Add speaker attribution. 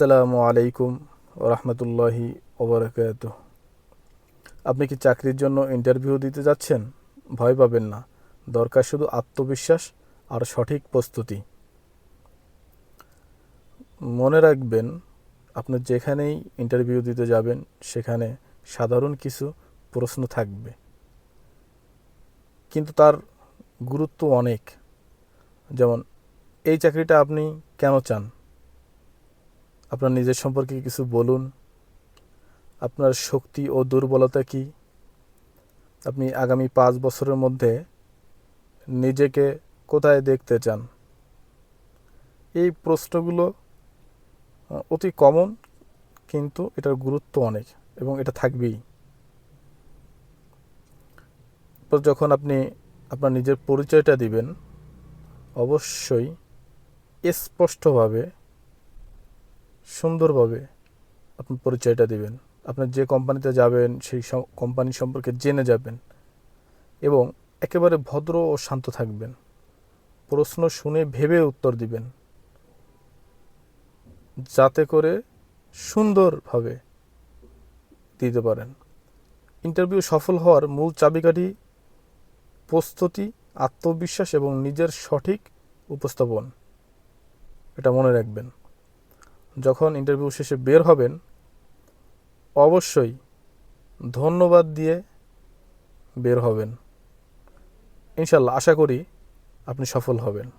Speaker 1: আসসালামু আলাইকুম রহমতুল্লাহি ওবরাকাত। আপনি কি চাকরির জন্য ইন্টারভিউ দিতে যাচ্ছেন? ভয় পাবেন না। দরকার শুধু আত্মবিশ্বাস আর সঠিক প্রস্তুতি। মনে রাখবেন, আপনি যেখানেই ইন্টারভিউ দিতে যাবেন, সেখানে সাধারণ কিছু প্রশ্ন থাকবে। কিন্তু তার গুরুত্ব অনেক। যেমন, এই চাকরিটা আপনি কেন চান? আপনার নিজের সম্পর্কে কিছু বলুন। আপনার শক্তি ও দুর্বলতা কি? আপনি আগামী পাঁচ বছরের মধ্যে নিজেকে কোথায় দেখতে চান? এই প্রশ্নগুলো অতি কমন কিন্তু এটার গুরুত্ব অনেক এবং এটা থাকবেই। যখন আপনি আপনার নিজের পরিচয়টা দিবেন, অবশ্যই স্পষ্টভাবে সুন্দরভাবে আপনি পরিচয়টা দিবেন। আপনি যে কোম্পানিতে যাবেন, সেই কোম্পানি সম্পর্কে জেনে যাবেন এবং একেবারে ভদ্র ও শান্ত থাকবেন। প্রশ্ন শুনে ভেবে উত্তর দিবেন। যাতে করে সুন্দরভাবে দিতে পারেন। ইন্টারভিউ সফল হওয়ার মূল চাবিকাঠি প্রস্তুতি, আত্মবিশ্বাস এবং নিজের সঠিক উপস্থাপন। এটা মনে রাখবেন। যখন ইন্টারভিউ শেষে বের হবেন, অবশ্যই ধন্যবাদ দিয়ে বের হবেন। ইনশাল্লাহ আশা করি আপনি সফল হবেন।